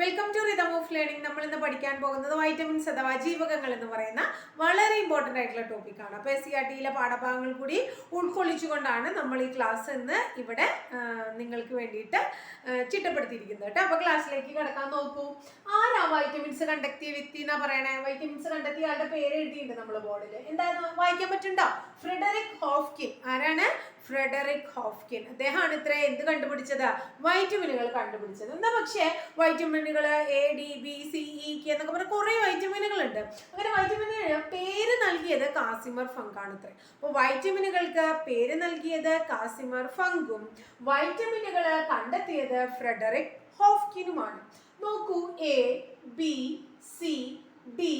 Welcome to rhythm of learning നമ്മൾ ഇന്ന് പഠിക്കാൻ പോകുന്നത് വൈറ്റമിൻസ് അഥവാ ജീവകങ്ങൾ എന്ന് പറയുന്ന വളരെ ഇമ്പോർട്ടന്റ് ആയിട്ടുള്ള ടോപ്പിക്കാണ് അപ്പോൾ എസ് സി ആർ ടിയിലെ പാഠഭാഗങ്ങൾ കൂടി ഉൾക്കൊള്ളിച്ചുകൊണ്ടാണ് നമ്മൾ ഈ ക്ലാസ് ഇന്ന് ഇവിടെ നിങ്ങൾക്ക് വേണ്ടിയിട്ട് ചിട്ടപ്പെടുത്തിയിരിക്കുന്നത് കേട്ടോ. അപ്പോൾ ക്ലാസ്സിലേക്ക് കിടക്കാൻ നോക്കൂ. ആരാ വൈറ്റമിൻസ് കണ്ടെത്തിയ വ്യക്തി എന്നാ പറയണേ? വൈറ്റമിൻസ് കണ്ടെത്തിയ ആളുടെ പേര് എഴുതിയിട്ടുണ്ട് നമ്മൾ ബോർഡിൽ എന്തായിരുന്നു? വായിക്കാൻ പറ്റുണ്ടോ ഫ്രെഡറിക് ഹോഫ്കിൻ ആരാണ്? ഫ്രെഡറിക് ഹോഫ്കിൻ അദ്ദേഹമാണ് ഇത്ര എന്ത് കണ്ടുപിടിച്ചത്? വൈറ്റമിനുകൾ കണ്ടുപിടിച്ചത്. എന്താ പക്ഷേ വൈറ്റമിനുകൾ A D B C E K എന്നൊക്കെ പറഞ്ഞ കുറേ വൈറ്റമിനുകൾ ഉണ്ട് അങ്ങനെ വൈറ്റമിനുകൾ പേര് നൽകിയത് കാസിമർ ഫങ്കാണ് ഇത്ര അപ്പോൾ വൈറ്റമിനുകൾക്ക് പേര് നൽകിയത് കാസിമർ ഫങ്കും വൈറ്റമിനുകൾ കണ്ടെത്തിയത് ഫ്രെഡറിക് ഹോഫ്കിനുമാണ്. നോക്കൂ A B C D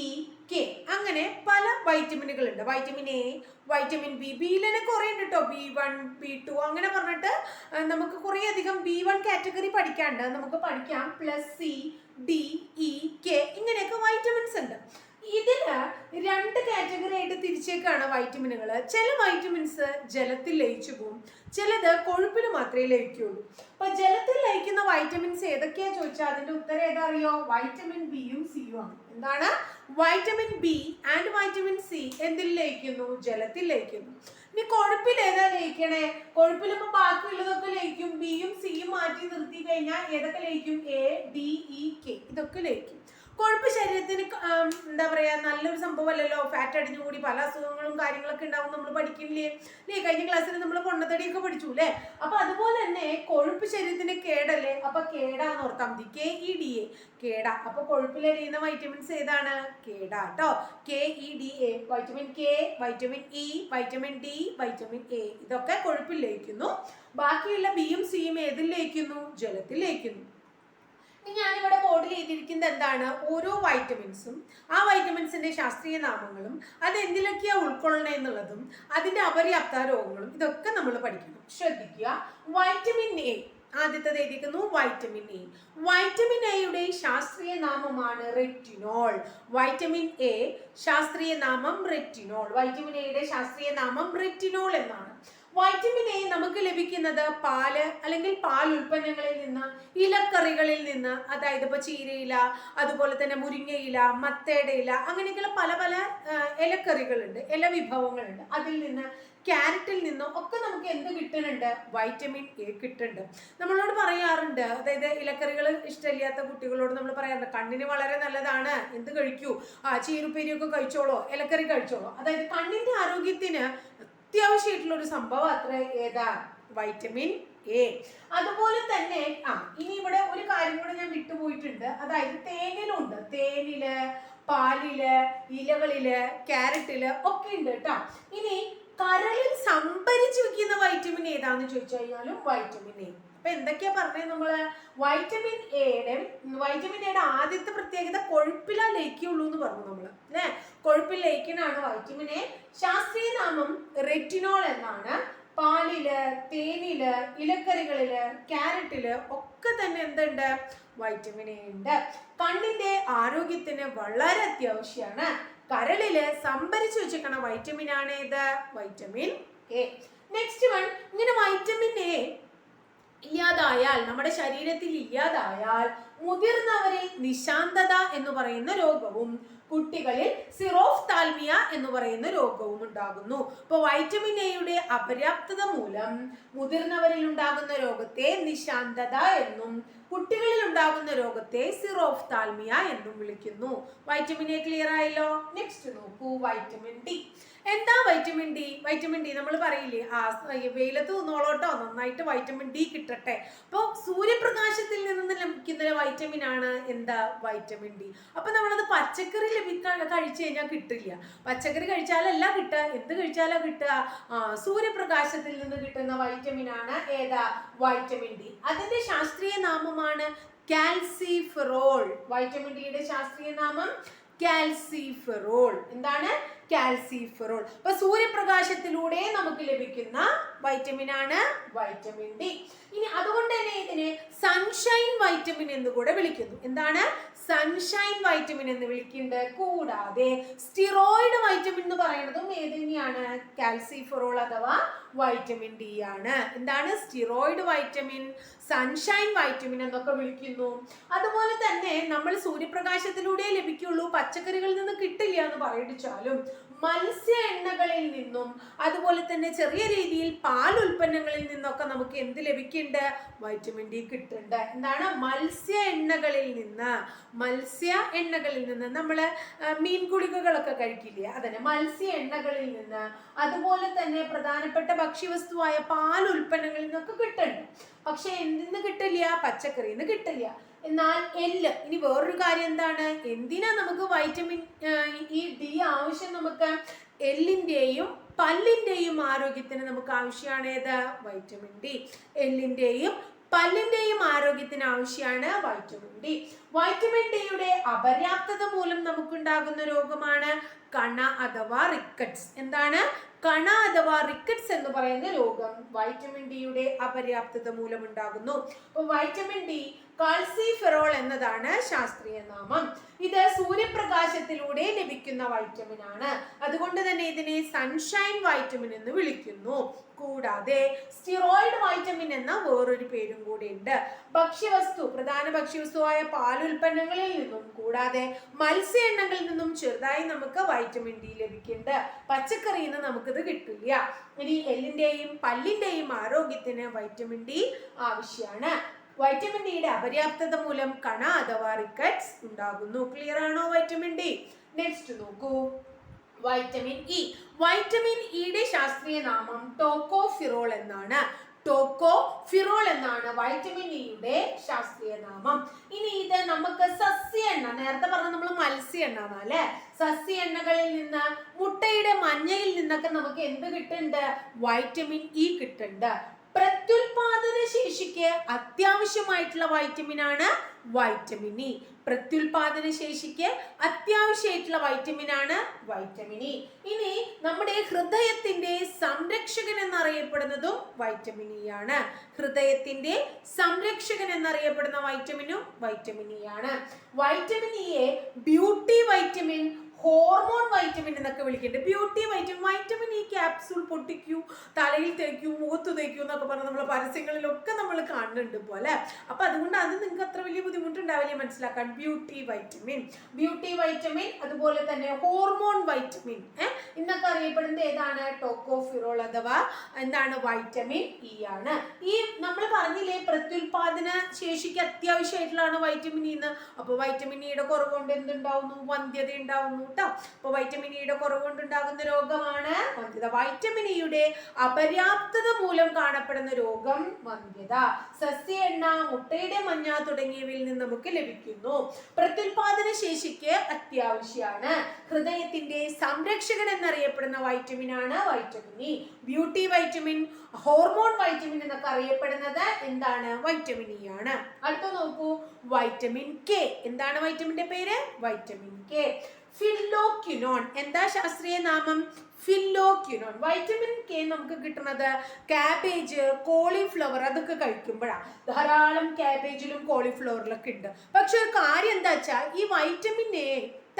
E K. അങ്ങനെ പല വൈറ്റമിനുകൾ ഉണ്ട് വൈറ്റമിൻ എ വൈറ്റമിൻ ബി ബിയിൽ തന്നെ കുറേ ഉണ്ട് കേട്ടോ ബി വൺ ബി ടു അങ്ങനെ പറഞ്ഞിട്ട് നമുക്ക് കുറേ അധികം ബി വൺ കാറ്റഗറി പഠിക്കാണ്ട് നമുക്ക് പഠിക്കാം. Plus C D E K ഇങ്ങനെയൊക്കെ വൈറ്റമിൻസ് ഉണ്ട്. ഇതിൽ രണ്ട് കാറ്റഗറി ആയിട്ട് തിരിച്ചേക്കാണ് വൈറ്റമിനുകൾ ചില വൈറ്റമിൻസ് ജലത്തിൽ ലയിച്ചു പോകും ചിലത് കൊഴുപ്പിൽ മാത്രമേ ലയിക്കുള്ളൂ. അപ്പൊ ജലത്തിൽ ലയിക്കുന്ന വൈറ്റമിൻസ് ഏതൊക്കെയാ ചോദിച്ചാൽ അതിന്റെ ഉത്തരം ഏതാ അറിയോ? വൈറ്റമിൻ ബിയും സിയും ആണ്. എന്താണ്? Vitamin B and vitamin C എന്തിൽ ലയിക്കുന്നു? ജലത്തിൽ ലയിക്കുന്നു. ഇനി കൊഴുപ്പിൽ ഏതാ ലയിക്കണേ? കൊഴുപ്പിൽ ഇപ്പൊ ബാക്കിയുള്ളതൊക്കെ ലയിക്കും. ബിയും സിയും മാറ്റി നിർത്തി കഴിഞ്ഞാൽ ഏതൊക്കെ ലയിക്കും? എ ഡി ഇ കെ ഇതൊക്കെ ലയിക്കും. കൊഴുപ്പ് ശരീരത്തിന് എന്താ പറയാ നല്ലൊരു സംഭവമല്ലല്ലോ. ഫാറ്റ് അടിഞ്ഞു കൂടി പല അസുഖങ്ങളും കാര്യങ്ങളൊക്കെ ഉണ്ടാവും നമ്മൾ പഠിക്കില്ലേ അല്ലേ കഴിഞ്ഞ ക്ലാസ്സിൽ നമ്മൾ പൊണ്ണത്തടിയൊക്കെ പഠിച്ചു അല്ലേ? അപ്പൊ അതുപോലെ തന്നെ കൊഴുപ്പ് ശരീരത്തിന് കേടല്ലേ? അപ്പൊ കേടാന്ന് ഓർത്താൽ മതി. കെ ഇ ഡി എ കേടാ. അപ്പൊ കൊഴുപ്പിലരിയുന്ന വൈറ്റമിൻസ് ഏതാണ്? കേടാ കേട്ടോ K E D A vitamin K vitamin E vitamin D vitamin A ഇതൊക്കെ കൊഴുപ്പിൽ ലയിക്കുന്നു. ബാക്കിയുള്ള ബിയും സിയും ഏതിൽ ലയിക്കുന്നു? ജലത്തിൽ ലയിക്കുന്നു. ഞാനിവിടെ ബോർഡിൽ എഴുതിയിരിക്കുന്നത് എന്താണ്? ഓരോ വൈറ്റമിൻസും ആ വൈറ്റമിൻസിന്റെ ശാസ്ത്രീയ നാമങ്ങളും അത് എന്തിലൊക്കെയാണ് ഉൾക്കൊള്ളണേ എന്നുള്ളതും അതിന്റെ അപര്യാപ്ത രോഗങ്ങളും ഇതൊക്കെ നമ്മൾ പഠിക്കണം. ശ്രദ്ധിക്കുക. വൈറ്റമിൻ എ ആദ്യത്തത് എഴുതിയിരിക്കുന്നു വൈറ്റമിൻ എ വൈറ്റമിൻ എയുടെ ശാസ്ത്രീയ നാമമാണ് റെറ്റിനോൾ വൈറ്റമിൻ എ ശാസ്ത്രീയ നാമം റെറ്റിനോൾ വൈറ്റമിൻ എയുടെ ശാസ്ത്രീയ നാമം റെറ്റിനോൾ എന്നാണ്. വൈറ്റമിൻ എ നമുക്ക് ലഭിക്കുന്നത് പാൽ അല്ലെങ്കിൽ പാൽ ഉൽപ്പന്നങ്ങളിൽ നിന്ന് ഇലക്കറികളിൽ നിന്ന് അതായത് ഇപ്പോൾ ചീരയില അതുപോലെ തന്നെ മുരിങ്ങയില മത്തയുടെ ഇല അങ്ങനെയൊക്കെയുള്ള പല പല ഇലക്കറികളുണ്ട് ഇല വിഭവങ്ങളുണ്ട് അതിൽ നിന്ന് ക്യാരറ്റിൽ നിന്നും ഒക്കെ നമുക്ക് എന്ത് കിട്ടുന്നുണ്ട്? വൈറ്റമിൻ എ കിട്ടുന്നുണ്ട്. നമ്മളോട് പറയാറുണ്ട് അതായത് ഇലക്കറികൾ ഇഷ്ടമില്ലാത്ത കുട്ടികളോട് നമ്മൾ പറയാറുണ്ട് കണ്ണിന് വളരെ നല്ലതാണ് എന്ത് കഴിക്കൂ? ആ ചീരുപ്പേരിയൊക്കെ കഴിച്ചോളോ ഇലക്കറി കഴിച്ചോളോ. അതായത് കണ്ണിന്റെ ആരോഗ്യത്തിന് അത്യാവശ്യമായിട്ടുള്ള ഒരു സംഭവം അത്ര ഏതാ? വൈറ്റമിൻ എ അതുപോലെ തന്നെ ആ ഇനി ഇവിടെ ഒരു കാര്യം കൂടെ ഞാൻ വിട്ടുപോയിട്ടുണ്ട്. അതായത് തേനിലുണ്ട്. തേനിൽ പാലിൽ ഇലകളിൽ ക്യാരറ്റിൽ ഒക്കെ ഉണ്ട് കേട്ടോ. ഇനി കരളിൽ സംഭരിച്ചു വെക്കുന്ന വൈറ്റമിൻ ഏതാന്ന് ചോദിച്ചു കഴിഞ്ഞാലും വൈറ്റമിൻ എ അപ്പൊ എന്തൊക്കെയാ പറഞ്ഞത് നമ്മൾ? വൈറ്റമിൻ എയുടെ വൈറ്റമിൻ എയുടെ ആദ്യത്തെ പ്രത്യേകത കൊഴുപ്പിലാ ലയിക്കുള്ളൂ എന്ന് പറഞ്ഞു നമ്മൾ അല്ലേ? കൊഴുപ്പിൽ ലയിക്കണാണ് വൈറ്റമിൻ എ ശാസ്ത്രീയ നാമം റെറ്റിനോൾ എന്നാണ്. പാലിൽ തേനിൽ ഇലക്കറികളിൽ ക്യാരറ്റിൽ ഒക്കെ തന്നെ എന്തുണ്ട്? വൈറ്റമിൻ എ ഉണ്ട്. കണ്ണിന്റെ ആരോഗ്യത്തിന് വളരെ അത്യാവശ്യമാണ് കരളിൽ സംഭരിച്ചു വെച്ചേക്കണ വൈറ്റമിൻ ആണ് ഏത്? വൈറ്റമിൻ എ നെക്സ്റ്റ് വൺ ഇങ്ങനെ വൈറ്റമിൻ എ ഇല്ലാതായാൽ നമ്മുടെ ശരീരത്തിൽ ഇല്ലാതായാൽ മുതിർന്നവരിൽ നിശാന്തത എന്ന് പറയുന്ന രോഗവും കുട്ടികളിൽ സിറോഫ് താൽമിയ എന്ന് പറയുന്ന രോഗവും ഉണ്ടാകുന്നു. അപ്പോൾ വൈറ്റമിൻ എയുടെ അപര്യാപ്തത മൂലം മുതിർന്നവരിൽ ഉണ്ടാകുന്ന രോഗത്തെ നിശാന്തത എന്നും കുട്ടികളിൽ ഉണ്ടാകുന്ന രോഗത്തെ സിറോഫ് താൽമിയ എന്നും വിളിക്കുന്നു. വൈറ്റമിൻ എ ക്ലിയർ ആയല്ലോ? നെക്സ്റ്റ് നോക്കൂ. വൈറ്റമിൻ ഡി എന്താ വൈറ്റമിൻ ഡി വൈറ്റമിൻ ഡി നമ്മൾ പറയില്ലേ ആ വെയിലത്ത് നിന്നോളോട്ടോ നന്നായിട്ട് വൈറ്റമിൻ ഡി കിട്ടട്ടെ. അപ്പോൾ സൂര്യപ്രകാശത്തിൽ നിന്ന് ലഭിക്കുന്ന വൈറ്റമിൻ ആണ് എന്താ വൈറ്റമിൻ ഡി അപ്പൊ നമ്മളത് പച്ചക്കറി ലഭിക്കാൻ കഴിച്ചു കഴിഞ്ഞാൽ കിട്ടില്ല. പച്ചക്കറി കഴിച്ചാലല്ല കിട്ടുക എന്ത് കഴിച്ചാലാ കിട്ടുക? സൂര്യപ്രകാശത്തിൽ നിന്ന് കിട്ടുന്ന വൈറ്റമിൻ ആണ് ഏതാ? വൈറ്റമിൻ ഡി അതിന്റെ ശാസ്ത്രീയ നാമമാണ് കാൽസിഫറോൾ വൈറ്റമിൻ ഡിയുടെ ശാസ്ത്രീയ നാമം കാൽസിഫെറോൾ. എന്താണ്? കാൽസിഫെറോൾ. അപ്പൊ സൂര്യപ്രകാശത്തിലൂടെ നമുക്ക് ലഭിക്കുന്ന വൈറ്റമിൻ ആണ് വൈറ്റമിൻ ഡി ഇനി അതുകൊണ്ട് തന്നെ ഇതിനെ സൺഷൈൻ വൈറ്റമിൻ എന്ന് കൂടെ വിളിക്കുന്നു. എന്താണ്? സൺഷൈൻ വൈറ്റമിൻ എന്ന് വിളിക്കുന്നുണ്ട്. കൂടാതെ സ്റ്റിറോയിഡ് വൈറ്റമിൻ എന്ന് പറയുന്നതും ഏത് തന്നെയാണ്? കാൽസിഫറോൾ അഥവാ വൈറ്റമിൻ ഡി ആണ്. എന്താണ്? സ്റ്റിറോയിഡ് വൈറ്റമിൻ സൺഷൈൻ വൈറ്റമിൻ എന്നൊക്കെ വിളിക്കുന്നു. അതുപോലെ തന്നെ നമ്മൾ സൂര്യപ്രകാശത്തിലൂടെ ലഭിക്കുള്ളൂ. പച്ചക്കറികളിൽ നിന്ന് കിട്ടില്ല എന്ന് പറയിച്ചാലും മത്സ്യ എണ്ണകളിൽ നിന്നും അതുപോലെ തന്നെ ചെറിയ രീതിയിൽ പാൽ ഉൽപ്പന്നങ്ങളിൽ നിന്നൊക്കെ നമുക്ക് എന്ത് ലഭിക്കുന്നുണ്ട്? വൈറ്റമിൻ ഡി കിട്ടുന്നുണ്ട്. എന്താണ്? മത്സ്യ എണ്ണകളിൽ നിന്ന് മത്സ്യ എണ്ണകളിൽ നിന്ന് നമ്മൾ മീൻ കുളികകളൊക്കെ കഴിക്കില്ലേ? അതന്നെ. മത്സ്യ എണ്ണകളിൽ നിന്ന് അതുപോലെ തന്നെ പ്രധാനപ്പെട്ട ഭക്ഷ്യവസ്തുവായ പാൽ ഉൽപ്പന്നങ്ങളിൽ നിന്നൊക്കെ കിട്ടുന്നുണ്ട്. പക്ഷെ എന്തിന്ന് കിട്ടില്ല? പച്ചക്കറിയിൽ നിന്ന് കിട്ടില്ല. എന്നാൽ എല്ല്. ഇനി വേറൊരു കാര്യം എന്താണ്? എന്തിനാ നമുക്ക് വൈറ്റമിൻ ഈ ഡി ആവശ്യം നമുക്ക്? എല്ലിന്റെയും പല്ലിന്റെയും ആരോഗ്യത്തിന് നമുക്ക് ആവശ്യമാണ് ഏത്? വൈറ്റമിൻ ഡി എല്ലിന്റെയും പല്ലിന്റെയും ആരോഗ്യത്തിന് ആവശ്യമാണ് വൈറ്റമിൻ ഡി വൈറ്റമിൻ ഡിയുടെ അപര്യാപ്തത മൂലം നമുക്കുണ്ടാകുന്ന രോഗമാണ് കണ അഥവാ റിക്കറ്റ്സ് എന്താണ്? കണ അഥവാ റിക്കറ്റ്സ് എന്ന് പറയുന്ന രോഗം വൈറ്റമിൻ ഡിയുടെ അപര്യാപ്തത മൂലം ഉണ്ടാകുന്നു. അപ്പോൾ വൈറ്റമിൻ ഡി കാൽസിഫെറോൾ എന്നതാണ് ശാസ്ത്രീയ നാമം. ഇത് സൂര്യപ്രകാശത്തിലൂടെ ലഭിക്കുന്ന വൈറ്റമിൻ ആണ്. അതുകൊണ്ട് തന്നെ ഇതിനെ സൺഷൈൻ വൈറ്റമിൻ എന്ന് വിളിക്കുന്നു. കൂടാതെ സ്റ്റിറോയിഡ് വൈറ്റമിൻ എന്ന വേറൊരു പേരും കൂടി ഉണ്ട്. ഭക്ഷ്യവസ്തു പ്രധാന ഭക്ഷ്യവസ്തുവായ പാലുൽപ്പന്നങ്ങളിൽ നിന്നും കൂടാതെ മത്സ്യ എണ്ണങ്ങളിൽ നിന്നും ചെറുതായി നമുക്ക് വൈറ്റമിൻ ഡി ലഭിക്കുന്നുണ്ട്. പച്ചക്കറിയിൽ നിന്ന് നമുക്കിത് കിട്ടില്ല. ഇനി എല്ലിന്റെയും പല്ലിന്റെയും ആരോഗ്യത്തിന് വൈറ്റമിൻ ഡി ആവശ്യമാണ്. വൈറ്റമിൻ ഡിയുടെ അപര്യാപ്തത മൂലം കണ അഥവാ റിക്കറ്റ്സ് ഉണ്ടാകുന്നു. ക്ലിയർ ആണോ വൈറ്റമിൻ ഡി നെക്സ്റ്റ് നോക്കൂ. വൈറ്റമിൻ ഇ വൈറ്റമിൻ ഇയുടെ ശാസ്ത്രീയ നാമം ടോക്കോഫിറോൾ എന്നാണ്. ടോക്കോ ഫിറോൾ എന്നാണ് വൈറ്റമിൻ ഇയുടെ ശാസ്ത്രീയ നാമം. ഇനി ഇത് നമുക്ക് സസ്യ എണ്ണ നേരത്തെ പറഞ്ഞ നമ്മൾ മത്സ്യ എണ്ണ അല്ലെ? സസ്യ എണ്ണകളിൽ നിന്ന് മുട്ടയുടെ മഞ്ഞയിൽ നിന്നൊക്കെ നമുക്ക് എന്ത് കിട്ടുന്നുണ്ട്? വൈറ്റമിൻ ഇ കിട്ടുന്നുണ്ട്. പ്രത്യുൽപാദന ശേഷിക്ക് അത്യാവശ്യമായിട്ടുള്ള വൈറ്റമിൻ ആണ് വൈറ്റമിൻ ഇ. പ്രത്യുൽപാദന ശേഷിക്ക് അത്യാവശ്യമായിട്ടുള്ള വൈറ്റമിൻ ആണ് വൈറ്റമിൻ ഇ. ഇനി നമ്മുടെ ഹൃദയത്തിന്റെ സംരക്ഷകൻ എന്നറിയപ്പെടുന്നതും വൈറ്റമിൻ ഇ ആണ്. ഹൃദയത്തിന്റെ സംരക്ഷകൻ എന്നറിയപ്പെടുന്ന വൈറ്റമിനും വൈറ്റമിൻ ഇ ആണ്. വൈറ്റമിൻ ഇയെ ബ്യൂട്ടി വൈറ്റമിൻ വിളിക്കുന്നുണ്ട് beauty vitamin vitamin E capsule പൊട്ടിക്കൂ തലയിൽ തേക്കൂ മുഖത്ത് തേക്കൂ എന്നൊക്കെ പറഞ്ഞ് നമ്മൾ പരസ്യങ്ങളിലൊക്കെ നമ്മൾ കാണുന്നുണ്ട് പോലെ അപ്പൊ അതുകൊണ്ട് അത് നിങ്ങൾക്ക് അത്ര വലിയ ബുദ്ധിമുട്ടുണ്ടാവില്ല മനസ്സിലാക്കാൻ ബ്യൂട്ടി വൈറ്റമിൻ ബ്യൂട്ടി വൈറ്റമിൻ അതുപോലെ തന്നെ ഹോർമോൺ വൈറ്റമിൻ ഏഹ് ഇന്നൊക്കെ അറിയപ്പെടുന്നത് ഏതാണ്? ടോക്കോഫിറോൾ അഥവാ എന്താണ്? വൈറ്റമിൻ ഇ ആണ്. ഈ നമ്മൾ പറഞ്ഞില്ലേ പ്രത്യുൽപാദന ശേഷിക്ക് അത്യാവശ്യമായിട്ടുള്ളതാണ് വൈറ്റമിൻ ഇ എന്ന്. അപ്പോൾ വൈറ്റമിൻ ഇയുടെ കുറവ് കൊണ്ട് എന്തുണ്ടാവുന്നു? വന്ധ്യത ഉണ്ടാവുന്നു കേട്ടോ അപ്പോൾ വൈറ്റമിൻ ഇയുടെ കുറവ് കൊണ്ടുണ്ടാകുന്ന രോഗമാണ് വന്ധ്യത വൈറ്റമിൻ ഇയുടെ അപര്യാപ്തത മൂലം കാണപ്പെടുന്ന രോഗം വന്ധ്യത സസ്യ എണ്ണ മുട്ടയുടെ മഞ്ഞ തുടങ്ങിയവയിൽ നിന്ന് നമുക്ക് ലഭിക്കുന്നു. പ്രത്യുൽപാദന ശേഷിക്ക് അത്യാവശ്യമാണ് ഹൃദയത്തിന്റെ സംരക്ഷകൻ എന്നറിയപ്പെടുന്ന വൈറ്റമിൻ ആണ് vitamin E beauty vitamin hormone vitamin എന്നൊക്കെ അറിയപ്പെടുന്നത് എന്താണ്? വൈറ്റമിൻ ഇ ആണ്. അടുത്ത നോക്കൂ. വൈറ്റമിൻ കെ എന്താണ് വൈറ്റമിന്റെ പേര്? Vitamin K phylloquinone. എന്താ ശാസ്ത്രീയ നാമം? ഫില്ലോക്യുനോൺ. വൈറ്റമിൻ കെ നമുക്ക് കിട്ടുന്നത് കാബേജ് കോളിഫ്ലവർ അതൊക്കെ കഴിക്കുമ്പോഴാണ് ധാരാളം കാബേജിലും കോളിഫ്ലവറിലൊക്കെ ഉണ്ട്. പക്ഷെ ഒരു കാര്യം എന്താ വെച്ചാൽ ഈ വൈറ്റമിൻ എ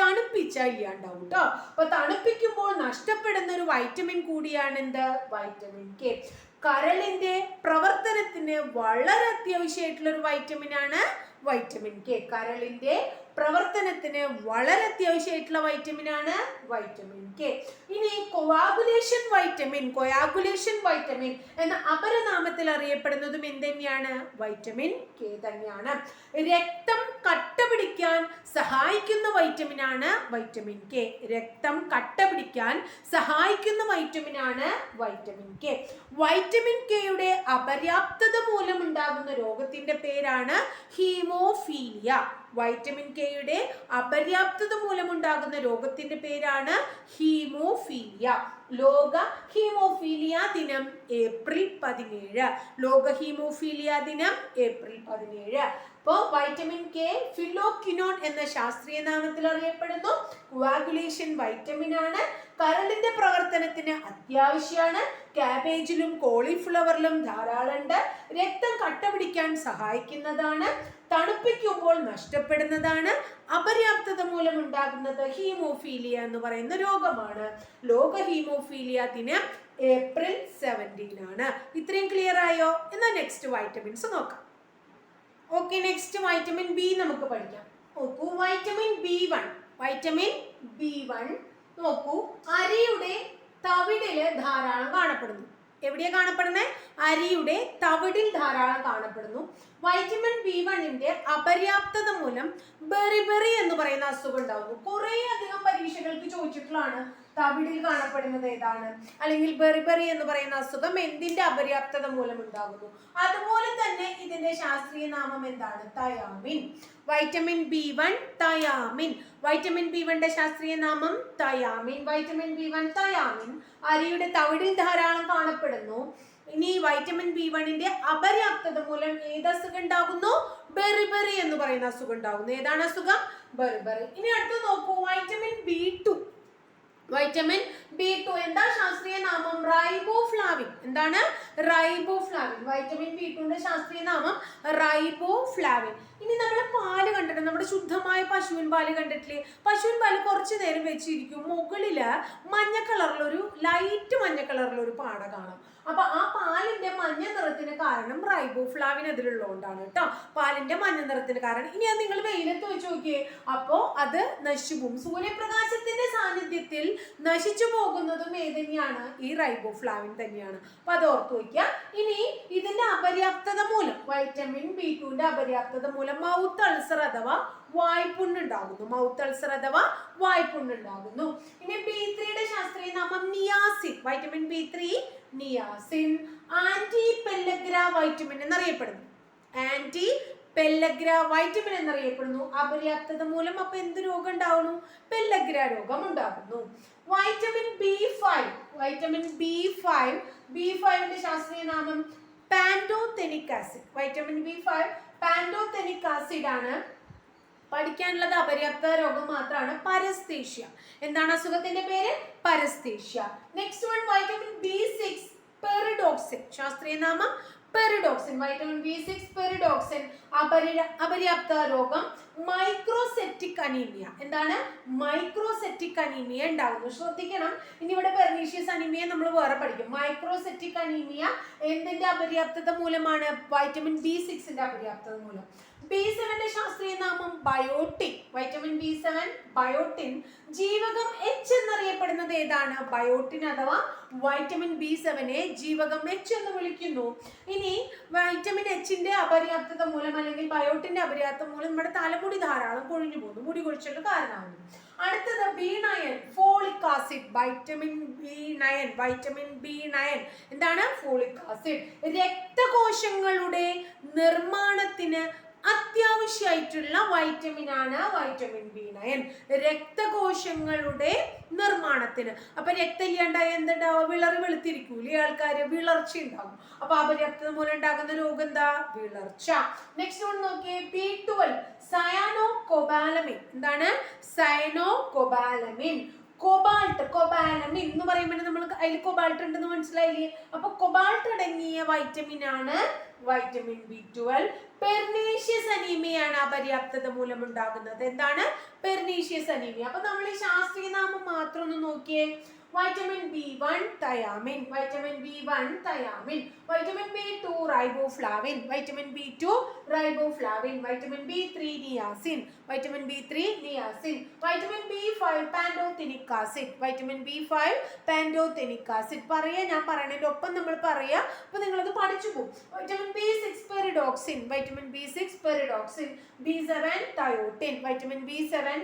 തണുപ്പിച്ചാൽ ഇല്ലാണ്ടാവും കേട്ടോ അപ്പൊ തണുപ്പിക്കുമ്പോൾ നഷ്ടപ്പെടുന്ന ഒരു വൈറ്റമിൻ കൂടിയാണ് എന്ത് വൈറ്റമിൻ കെ കരളിന്റെ പ്രവർത്തനത്തിന് വളരെ അത്യാവശ്യമായിട്ടുള്ള ഒരു വൈറ്റമിൻ ആണ് വൈറ്റമിൻ കെ കരളിന്റെ പ്രവർത്തനത്തിന് വളരെ അത്യാവശ്യമായിട്ടുള്ള വൈറ്റമിൻ ആണ് വൈറ്റമിൻ കെ ഇനി കൊവാഗുലേഷൻ വൈറ്റമിൻ കൊയാഗുലേഷൻ വൈറ്റമിൻ എന്ന അപരനാമത്തിൽ അറിയപ്പെടുന്നതും എന്ത് തന്നെയാണ് വൈറ്റമിൻ കെ തന്നെയാണ്. രക്തം കട്ട പിടിക്കാൻ സഹായിക്കുന്ന വൈറ്റമിൻ ആണ് വൈറ്റമിൻ കെ രക്തം കട്ട പിടിക്കാൻ സഹായിക്കുന്ന വൈറ്റമിൻ ആണ് വൈറ്റമിൻ കെ വൈറ്റമിൻ കെയുടെ അപര്യാപ്തത മൂലം ഉണ്ടാകുന്ന രോഗത്തിന്റെ പേരാണ് ഹീമോഫീലിയ. വൈറ്റമിൻ കെയുടെ അപര്യാപ്തത മൂലമുണ്ടാകുന്ന രോഗത്തിന്റെ പേരാണ് ഹീമോഫീലിയ. ലോക ഹീമോഫീലിയ ദിനം ഏപ്രിൽ പതിനേഴ്. ലോക ഹീമോഫീലിയ ദിനം ഏപ്രിൽ പതിനേഴ്. അപ്പോൾ വൈറ്റമിൻ കെ ഫിലോക്കിനോൺ എന്ന ശാസ്ത്രീയ നാമത്തിൽ അറിയപ്പെടുന്നു. കോവാഗുലേഷൻ വൈറ്റമിൻ ആണ്. കരളിന്റെ പ്രവർത്തനത്തിന് അത്യാവശ്യമാണ് കാബേജിലും കോളിഫ്ലവറിലും ധാരാളം ഉണ്ട് രക്തം കട്ട പിടിക്കാൻ സഹായിക്കുന്നതാണ്. തണുപ്പിക്കുമ്പോൾ നഷ്ടപ്പെടുന്നതാണ് അപര്യാപ്തത മൂലം ഉണ്ടാകുന്നത് ഹീമോഫീലിയ എന്ന് പറയുന്ന രോഗമാണ്. ലോക ഹീമോഫീലിയ ദിനം ഏപ്രിൽ സെവന്റീൻ ആണ് ഇത്രയും ക്ലിയർ ആയോ? എന്നാൽ നെക്സ്റ്റ് വൈറ്റമിൻസ് നോക്കാം. ഓക്കെ നെക്സ്റ്റ് വൈറ്റമിൻ ബി നമുക്ക് പഠിക്കാം. നോക്കൂ vitamin B one vitamin B one നോക്കൂ അരിയുടെ തവിടിൽ ധാരാളം കാണപ്പെടുന്നു. എവിടെയാ കാണപ്പെടുന്നത് അരിയുടെ തവിടിൽ ധാരാളം കാണപ്പെടുന്നു. വൈറ്റമിൻ ബി വണ്ണിന്റെ അപര്യാപ്തത മൂലം ബെറിബെറി എന്ന് പറയുന്ന അസുഖം ഉണ്ടാവുന്നു. കുറേ അധികം പരീക്ഷകൾക്ക് ചോദിച്ചിട്ടുള്ളതാണ്. തവിടിൽ കാണപ്പെടുന്നത് ഏതാണ്? അല്ലെങ്കിൽ ബെറിബെറി എന്ന് പറയുന്ന അസുഖം എന്തിന്റെ അപര്യാപ്തത മൂലം ഉണ്ടാകുന്നു? അതുപോലെ തന്നെ ഇതിന്റെ ശാസ്ത്രീയ നാമം എന്താണ്? Thiamine. Vitamin B one thiamine. Vitamin B വണ്ടെ ശാസ്ത്രീയ നാമം thiamine. Vitamin B one thiamine. അരിയുടെ തവിടിൽ ധാരാളം കാണപ്പെടുന്നു. ഇനി വൈറ്റമിൻ ബി വണ്ണിന്റെ അപര്യാപ്തത മൂലം ഏത് അസുഖം ഉണ്ടാകുന്നു? ബെറിബെറി എന്ന് പറയുന്ന അസുഖം ഉണ്ടാകുന്നു. ഏതാണ് അസുഖം? ബെറിബെറി ഇനി അടുത്ത് നോക്കൂ. Vitamin B two vitamin B two എന്താ ശാസ്ത്രീയ നാമം? റൈബോഫ്ലാവിൻ എന്താണ്? റൈബോഫ്ലാവിൻ വൈറ്റമിൻ ബി ടുന്റെ ശാസ്ത്രീയ നാമം റൈബോഫ്ലാവിൻ ഇനി നമ്മൾ പാൽ കണ്ടിട്ട് നമ്മുടെ ശുദ്ധമായ പശുവിൻ പാൽ കണ്ടിട്ടില്ലേ? പശുവിൻ പാൽ കുറച്ച് നേരം വെച്ചിരിക്കും. മുകളിൽ മഞ്ഞ കളറിലൊരു ലൈറ്റ് മഞ്ഞ കളറിലൊരു പാട കാണാം. അപ്പൊ ആ പാലിന്റെ മഞ്ഞ നിറത്തിന് കാരണം റൈബോഫ്ലാവിൻ അതിലുള്ളതുകൊണ്ടാണ് കേട്ടോ. പാലിന്റെ മഞ്ഞ നിറത്തിന് കാരണം. ഇനി അത് നിങ്ങൾ വെയിലത്ത് വെച്ച് നോക്കിയേ. അപ്പോ അത് നശിച്ചു പോകും സൂര്യപ്രകാശത്തിന്റെ സാന്നിധ്യത്തിൽ നശിച്ചു പോകുന്നതും ഏതന്നെയാണ് ഈ റൈബോഫ്ലാവിൻ തന്നെയാണ്. അപ്പൊ അത് ഓർത്ത് വയ്ക്കുക. ഇനി ഇതിന്റെ അപര്യാപ്തത മൂലം വൈറ്റമിൻ ബി ടുവിന്റെ അപര്യാപ്തത മൂലം മൗത്ത് അൾസർ അഥവാ വായ്പുണ്ണുണ്ടാകുന്നു മൗത്ത് അൾസർ അഥവാ വായ്പുണ്ണുണ്ടാകുന്നു ഇനി ബി ശാസ്ത്രീയ നാമം niacin vitamin B three niacin. Anti pellagra vitamin എന്നറിയപ്പെടുന്നു. ആന്റി പെല്ലഗ്ര വൈറ്റമിൻ എന്നറിയപ്പെടുന്നു. അപര്യാപ്തത മൂലം അപ്പൊ എന്ത് രോഗം ഉണ്ടാവുന്നു? പെല്ലഗ്ര രോഗം ഉണ്ടാകുന്നു vitamin B five vitamin B five B ഫൈവിന്റെ ശാസ്ത്രീയ നാമം pantothenic acid vitamin B five pantothenic acid ആണ്. പഠിക്കാനുള്ളത് അപര്യാപ്ത രോഗം മാത്രമാണ് പരസ്തീഷ്യ. എന്താണ് അസുഖത്തിന്റെ പേര്? Paresthesia. Next one vitamin B six pyridoxine ശാസ്ത്രീയ നാമം pyridoxine vitamin B six pyridoxine അപര്യ അപര്യാപ്ത രോഗം. മൈക്രോസെറ്റിക് അനീമിയ എന്താണ്? മൈക്രോസെറ്റിക് അനീമിയ ഉണ്ടാകുന്നു. ശ്രദ്ധിക്കണം. ഇനി ഇവിടെ പെർനീഷ്യസ് അനീമിയ നമ്മൾ വേറെ പഠിക്കും. മൈക്രോസെറ്റിക് അനീമിയ എന്തിന്റെ അപര്യാപ്തത മൂലമാണ്? വൈറ്റമിൻ ബി സിക്സിന്റെ അപര്യാപ്തത മൂലം. ബി സെവന്റെ ശാസ്ത്രീയ നാമം biotin vitamin B seven biotin ജീവകം എച്ച് എന്നറിയപ്പെടുന്നത് ഏതാണ്? ബയോട്ടിൻ അഥവാ വൈറ്റമിൻ ബി സെവനെ ജീവകം എച്ച് എന്ന് വിളിക്കുന്നു. ഇനി വൈറ്റമിൻ എച്ചിന്റെ അപര്യാപ്തത മൂലം അല്ലെങ്കിൽ ബയോട്ടിന്റെ അപര്യാപ്തത മൂലം നമ്മുടെ തലമുടി ധാരാളം കൊഴിഞ്ഞു പോകുന്നു. മുടി കൊഴിച്ചിട്ട് കാരണമാകുന്നു. അടുത്തത് B nine folic acid vitamin B nine vitamin B nine എന്താണ്? ഫോളിക് ആസിഡ് രക്തകോശങ്ങളുടെ നിർമ്മാണത്തിന് അത്യാവശ്യമായിട്ടുള്ള വൈറ്റമിൻ ആണ് വൈറ്റമിൻ ബി നയൻ രക്തകോശങ്ങളുടെ നിർമ്മാണത്തിന്. അപ്പൊ രക്തം ഇല്ലാണ്ടായ എന്തുണ്ടാവും? വിളറി വെളുത്തിരിക്കൂലേ ആൾക്കാര്? വിളർച്ച ഉണ്ടാവും. അപ്പൊ അപര്യാപ്തത മൂലം ഉണ്ടാകുന്ന രോഗം എന്താ? വിളർച്ച. നെക്സ്റ്റ് വൺ നോക്കിയേ ബി ട്വൽവ് സയാനോ കൊബാലമിൻ എന്താണ്? സയനോ കൊബാലമിൻ കൊബാൾട്ട് കൊബാലമിൻ എന്ന് പറയുമ്പോൾ നമ്മൾ അതിൽ കൊബാൾട്ട് ഉണ്ടെന്ന് മനസ്സിലായില്ലേ? അപ്പൊ കൊബാൾട്ട് അടങ്ങിയ വൈറ്റമിൻ ആണ് വൈറ്റമിൻ ബി ട്വൽവ് പെർനീഷ്യസ് അനീമിയാണ് അപര്യാപ്തത മൂലം ഉണ്ടാകുന്നത്. എന്താണ്? പെർനീഷ്യസ് അനീമിയ അപ്പൊ നമ്മൾ ഈ ശാസ്ത്രീയ നാമം മാത്രം ഒന്ന് നോക്കിയേ. Vitamin B one thiamine vitamin B one thiamine vitamin B two riboflavin vitamin B two riboflavin vitamin B three niacin vitamin B three niacin vitamin B five vitamin acid vitamin B five pantothenic acid പറയാ ഞാൻ പറയണതിന്റെ ഒപ്പം നമ്മൾ പറയാ. അപ്പൊ നിങ്ങളത് പഠിച്ചു പോകും. Pyridoxine B seven biotin vitamin B seven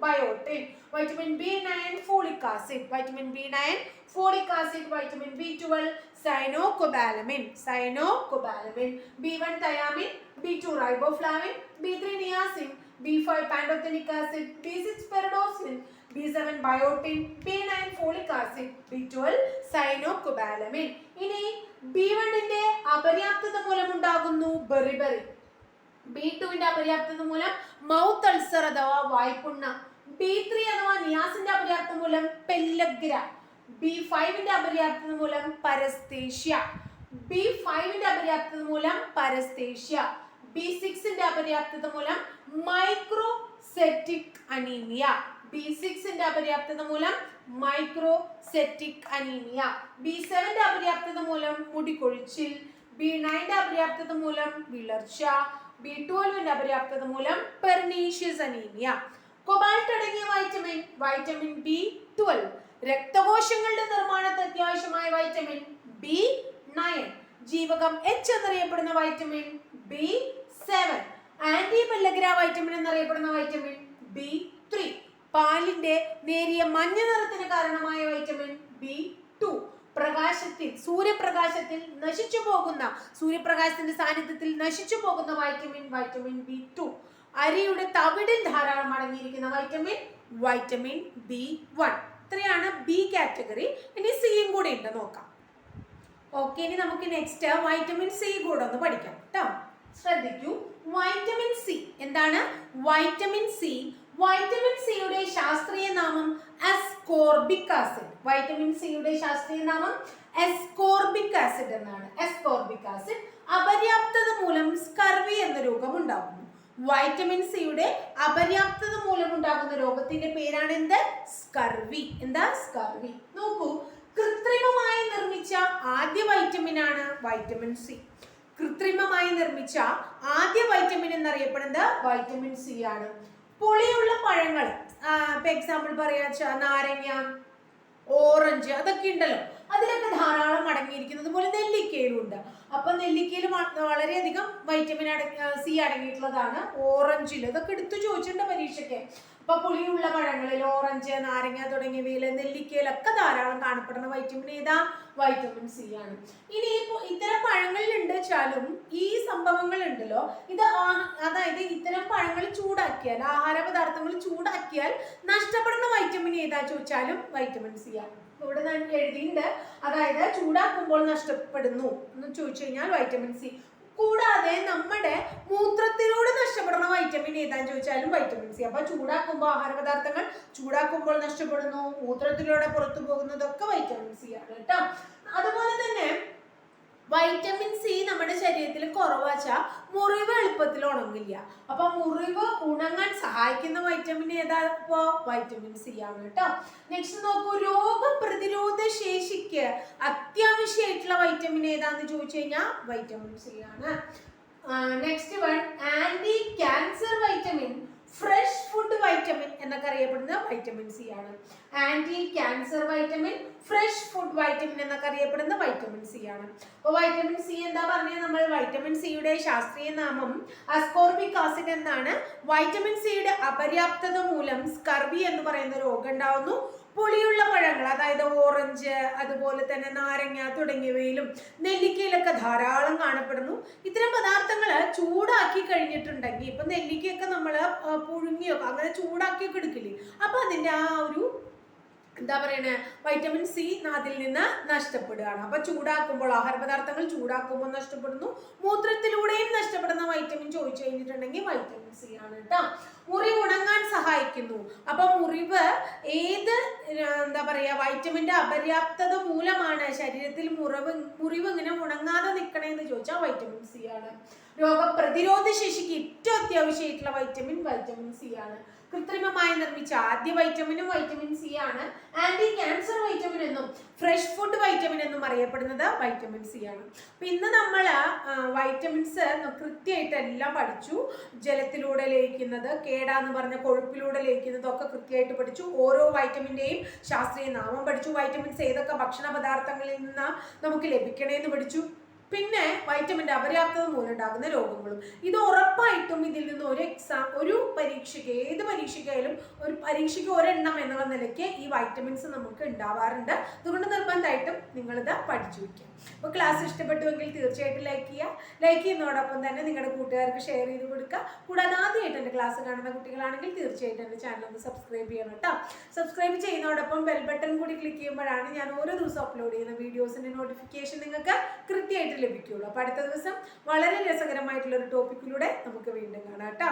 biotin vitamin B nine folic acid vitamin B nine folic acid vitamin B twelve cyanocobalamin cyanocobalamin B one thiamine B two riboflavin B three niacin B five acid, acid B six pyridoxine B seven biotin B nine folic acid B twelve cyanocobalamin ഇനി B വണ്ണിന്റെ അപര്യാപ്തത മൂലമുണ്ടാകുന്നു beriberi B ടുവിന്റെ അപര്യാപ്തത മൂലം mouth ulcer അഥവാ വായ്പുണ്ണ. B three അഥവാ നിയാസിന്റെ അപര്യാപ്തത മൂലം പെല്ലഗ്ര. ബി ഫൈവിന്റെ അപര്യാപ്തത മൂലം പരസ്തേഷ്യ. ബി ഫൈവിന്റെ അപര്യാപ്തത മൂലം പരസ്തേഷ്യ. ബി സിക്സിന്റെ അപര്യാപ്തത മൂലം മൈക്രോസെറ്റിക് അനീമിയ ബി സിക്സിന്റെ അപര്യാപ്തത മൂലം മൈക്രോസെറ്റിക് അനീമിയ ബി സെവന്റെ അപര്യാപ്തത മൂലം മുടികൊഴിച്ചിൽ. ബി നയന്റെ അപര്യാപ്തത മൂലം വിളർച്ച. ബി ട്വൽവിന്റെ അപര്യാപ്തത മൂലം പെർനീഷ്യസ് അനീമിയ കൊബാൾട്ട് അടങ്ങിയ വൈറ്റമിൻ വൈറ്റമിൻ ബി ട്വൽവ് രക്തകോശങ്ങളുടെ നിർമ്മാണത്തിന് അത്യാവശ്യമായ വൈറ്റമിൻ ബി നയൻ ജീവകം എച്ച് എന്നറിയപ്പെടുന്ന vitamin B seven anti pellagra vitamin എന്നറിയപ്പെടുന്ന വൈറ്റമിൻ ബി ത്രീ പാലിന്റെ നേരിയ മഞ്ഞ നിറത്തിന് കാരണമായ വൈറ്റമിൻ ബി ടു പ്രകാശത്തിൽ സൂര്യപ്രകാശത്തിൽ നശിച്ചു പോകുന്ന സൂര്യപ്രകാശത്തിന്റെ സാന്നിധ്യത്തിൽ നശിച്ചു പോകുന്ന വൈറ്റമിൻ വൈറ്റമിൻ ബി ടു അരിയുടെ തവിടിൽ ധാരാളം അടങ്ങിയിരിക്കുന്ന വൈറ്റമിൻ വൈറ്റമിൻ ബി വൺ ഇത്രയാണ് ബി കാറ്റഗറി ഇനി സിയും കൂടെ ഉണ്ട് നോക്കാം. ഓക്കെ ഇനി നമുക്ക് നെക്സ്റ്റ് വൈറ്റമിൻ സി കൂടെ ഒന്ന് പഠിക്കാം കേട്ടോ. ശ്രദ്ധിക്കൂ. വൈറ്റമിൻ സി എന്താണ്? വൈറ്റമിൻ സി വൈറ്റമിൻ സിയുടെ ശാസ്ത്രീയ നാമം എസ്കോർബിക് ആസിഡ് വൈറ്റമിൻ സിയുടെ ശാസ്ത്രീയ നാമം എസ്കോർബിക് ആസിഡ് എന്നാണ്. എസ്കോർബിക് ആസിഡ് അപര്യാപ്തത മൂലം സ്കർവി എന്ന രോഗം ഉണ്ടാകുന്നു. വൈറ്റമിൻ സിയുടെ അപര്യാപ്തത മൂലം ഉണ്ടാകുന്ന രോഗത്തിന്റെ പേരാണ് എന്ത് സ്കർവി എന്താ? സ്കർവി നോക്കൂ. കൃത്രിമമായി നിർമ്മിച്ച ആദ്യ വൈറ്റമിൻ ആണ് വൈറ്റമിൻ സി കൃത്രിമമായി നിർമ്മിച്ച ആദ്യ വൈറ്റമിൻ എന്നറിയപ്പെടുന്നത് വൈറ്റമിൻ സി ആണ്. പുളിയുള്ള പഴങ്ങൾ ഇപ്പൊ എക്സാമ്പിൾ പറയാ നാരങ്ങ ഓറഞ്ച് അതൊക്കെ ഉണ്ടല്ലോ. അതിലൊക്കെ ധാരാളം അടങ്ങിയിരിക്കുന്നത്. പോലെ നെല്ലിക്കയിലും ഉണ്ട്. അപ്പൊ നെല്ലിക്കയിൽ വളരെയധികം വൈറ്റമിൻ അട സി അടങ്ങിയിട്ടുള്ളതാണ്. ഓറഞ്ചിൽ ഇതൊക്കെ എടുത്തു ചോദിച്ചിട്ടുണ്ട് പരീക്ഷയ്ക്ക്. അപ്പൊ പുളിയുള്ള പഴങ്ങളിൽ ഓറഞ്ച് നാരങ്ങ തുടങ്ങിയവയിൽ നെല്ലിക്കയിലൊക്കെ ധാരാളം കാണപ്പെടുന്ന വൈറ്റമിൻ ഏതാ? വൈറ്റമിൻ സി ആണ്. ഇനി ഇത്തരം പഴങ്ങളിൽ ഉണ്ട് വെച്ചാലും ഈ സംഭവങ്ങൾ ഉണ്ടല്ലോ ഇത് അതായത് ഇത്തരം പഴങ്ങൾ ചൂടാക്കിയാൽ ആഹാര പദാർത്ഥങ്ങൾ ചൂടാക്കിയാൽ നഷ്ടപ്പെടുന്ന വൈറ്റമിൻ ഏതാ ചോദിച്ചാലും വൈറ്റമിൻ സി ആണ്. ഇവിടെ ഞാൻ എഴുതിയിട്ടുണ്ട്. അതായത് ചൂടാക്കുമ്പോൾ നഷ്ടപ്പെടുന്നു എന്ന് ചോദിച്ചു കഴിഞ്ഞാൽ വൈറ്റമിൻ സി കൂടാതെ നമ്മുടെ മൂത്രത്തിലൂടെ നഷ്ടപ്പെടുന്ന വൈറ്റമിൻ ഏതാന്ന് ചോദിച്ചാലും വൈറ്റമിൻ സി അപ്പൊ ചൂടാക്കുമ്പോൾ ആഹാര പദാർത്ഥങ്ങൾ ചൂടാക്കുമ്പോൾ നഷ്ടപ്പെടുന്നു. മൂത്രത്തിലൂടെ പുറത്തു പോകുന്നതൊക്കെ വൈറ്റമിൻ സി ആണ് കേട്ടോ. അതുപോലെ തന്നെ വൈറ്റമിൻ സി നമ്മുടെ ശരീരത്തിൽ കുറവാച്ചാൽ മുറിവ് എളുപ്പത്തിൽ ഉണങ്ങില്ല. അപ്പൊ മുറിവ് ഉണങ്ങാൻ സഹായിക്കുന്ന വൈറ്റമിൻ ഏതാ? ഇപ്പോ വൈറ്റമിൻ സി ആണ് കേട്ടോ. നെക്സ്റ്റ് നോക്കൂ രോഗപ്രതിരോധ ശേഷിക്ക് അത്യാവശ്യമായിട്ടുള്ള വൈറ്റമിൻ ഏതാന്ന് ചോദിച്ചു കഴിഞ്ഞാൽ വൈറ്റമിൻ സി ആണ്. Next one anti cancer vitamin fresh food vitamin എന്നൊക്കെ അറിയപ്പെടുന്ന വൈറ്റമിൻ സി ആണ്. Anti cancer vitamin fresh food vitamin എന്നൊക്കെ അറിയപ്പെടുന്ന വൈറ്റമിൻ സി ആണ്. അപ്പോൾ വൈറ്റമിൻ സി എന്താ പറഞ്ഞത് നമ്മൾ? വൈറ്റമിൻ സിയുടെ ശാസ്ത്രീയ നാമം അസ്കോർബിക് ആസിഡ് എന്നാണ്. വൈറ്റമിൻ സിയുടെ അപര്യാപ്തത മൂലം സ്കർബി എന്ന് പറയുന്ന രോഗം ഉണ്ടാവുന്നു. പുളിയുള്ള പഴങ്ങൾ അതായത് ഓറഞ്ച് അതുപോലെ തന്നെ നാരങ്ങ തുടങ്ങിയവയിലും നെല്ലിക്കയിലൊക്കെ ധാരാളം കാണപ്പെടുന്നു. ഇത്തരം പദാർത്ഥങ്ങൾ ചൂടാക്കി കഴിഞ്ഞിട്ടുണ്ടെങ്കിൽ ഇപ്പൊ നെല്ലിക്കയൊക്കെ നമ്മൾ പുഴുങ്ങിയോ അങ്ങനെ ചൂടാക്കിയൊക്കെ എടുക്കില്ലേ അപ്പൊ അതിന്റെ ആ ഒരു എന്താ പറയണേ വൈറ്റമിൻ സി അതിൽ നിന്ന് നഷ്ടപ്പെടുകയാണ്. അപ്പൊ ചൂടാക്കുമ്പോൾ ആഹാര പദാർത്ഥങ്ങൾ ചൂടാക്കുമ്പോൾ നഷ്ടപ്പെടുന്നു. മൂത്രത്തിലൂടെയും നഷ്ടപ്പെടുന്ന വൈറ്റമിൻ ചോദിച്ചു കഴിഞ്ഞിട്ടുണ്ടെങ്കിൽ വൈറ്റമിൻ സി ആണ് കേട്ടോ. മുറി ഉണങ്ങാൻ സഹായിക്കുന്നു അപ്പൊ മുറിവ് ഏത് എന്താ പറയാ വൈറ്റമിന്റെ അപര്യാപ്തത മൂലമാണ് ശരീരത്തിൽ മുറിവ് മുറിവ് ഇങ്ങനെ ഉണങ്ങാതെ നിൽക്കണേന്ന് ചോദിച്ചാൽ വൈറ്റമിൻ സി ആണ്. രോഗപ്രതിരോധ ശേഷിക്ക് ഏറ്റവും അത്യാവശ്യമായിട്ടുള്ള വൈറ്റമിൻ വൈറ്റമിൻ സി ആണ്. കൃത്രിമമായി നിർമ്മിച്ച ആദ്യ വൈറ്റമിനും വൈറ്റമിൻ സി ആണ്. ആന്റി ക്യാൻസർ വൈറ്റമിൻ എന്നും ഫ്രഷ് ഫുഡ് വൈറ്റമിൻ എന്നും അറിയപ്പെടുന്നത് വൈറ്റമിൻ സി ആണ്. അപ്പൊ ഇന്ന് നമ്മൾ വൈറ്റമിൻസ് കൃത്യമായിട്ട് എല്ലാം പഠിച്ചു. ജലത്തിലൂടെ ലയിക്കുന്നത് കേടാന്ന് പറഞ്ഞ കൊഴുപ്പിലൂടെ ലയിക്കുന്നതും ഒക്കെ കൃത്യമായിട്ട് പഠിച്ചു. ഓരോ വൈറ്റമിന്റെയും ശാസ്ത്രീയ നാമം പഠിച്ചു. വൈറ്റമിൻസ് ഏതൊക്കെ ഭക്ഷണ പദാർത്ഥങ്ങളിൽ നിന്ന് നമുക്ക് ലഭിക്കണേന്ന് പഠിച്ചു. പിന്നെ വൈറ്റമിന്റെ അപര്യാപ്തത മൂലമുണ്ടാകുന്ന രോഗങ്ങളും. ഇത് ഉറപ്പായിട്ടും ഇതിൽ നിന്ന് ഒരു എക്സാം ഒരു പരീക്ഷയ്ക്ക് ഏത് പരീക്ഷയ്ക്കായാലും ഒരു പരീക്ഷയ്ക്ക് ഒരെണ്ണം എന്നുള്ള നിലയ്ക്ക് ഈ വൈറ്റമിൻസ് നമുക്ക് ഉണ്ടാവാറുണ്ട്. അതുകൊണ്ട് നിർബന്ധമായിട്ടും നിങ്ങളിത് പഠിച്ചു വയ്ക്കുക. അപ്പോൾ ക്ലാസ് ഇഷ്ടപ്പെട്ടുവെങ്കിൽ തീർച്ചയായിട്ടും ലൈക്ക് ചെയ്യുക. ലൈക്ക് ചെയ്യുന്നതോടൊപ്പം തന്നെ നിങ്ങളുടെ കൂട്ടുകാർക്ക് ഷെയർ ചെയ്ത് കൊടുക്കുക. കൂടാതെ ആദ്യമായിട്ട് എന്റെ ക്ലാസ് കാണുന്ന കുട്ടികളാണെങ്കിൽ തീർച്ചയായിട്ടും എന്റെ ചാനൽ ഒന്ന് സബ്സ്ക്രൈബ് ചെയ്യണം കേട്ടോ. സബ്സ്ക്രൈബ് ചെയ്യുന്നതോടൊപ്പം ബെൽ ബട്ടൺ കൂടി ക്ലിക്ക് ചെയ്യുമ്പോഴാണ് ഞാൻ ഓരോ ദിവസം അപ്ലോഡ് ചെയ്യുന്ന വീഡിയോസിന്റെ നോട്ടിഫിക്കേഷൻ നിങ്ങൾക്ക് കൃത്യമായിട്ട് ലഭിക്കുകയുള്ളൂ അപ്പോൾ അടുത്ത ദിവസം വളരെ രസകരമായിട്ടുള്ള ഒരു ടോപ്പിക്കിലൂടെ നമുക്ക് വീണ്ടും കാണാം കേട്ടോ.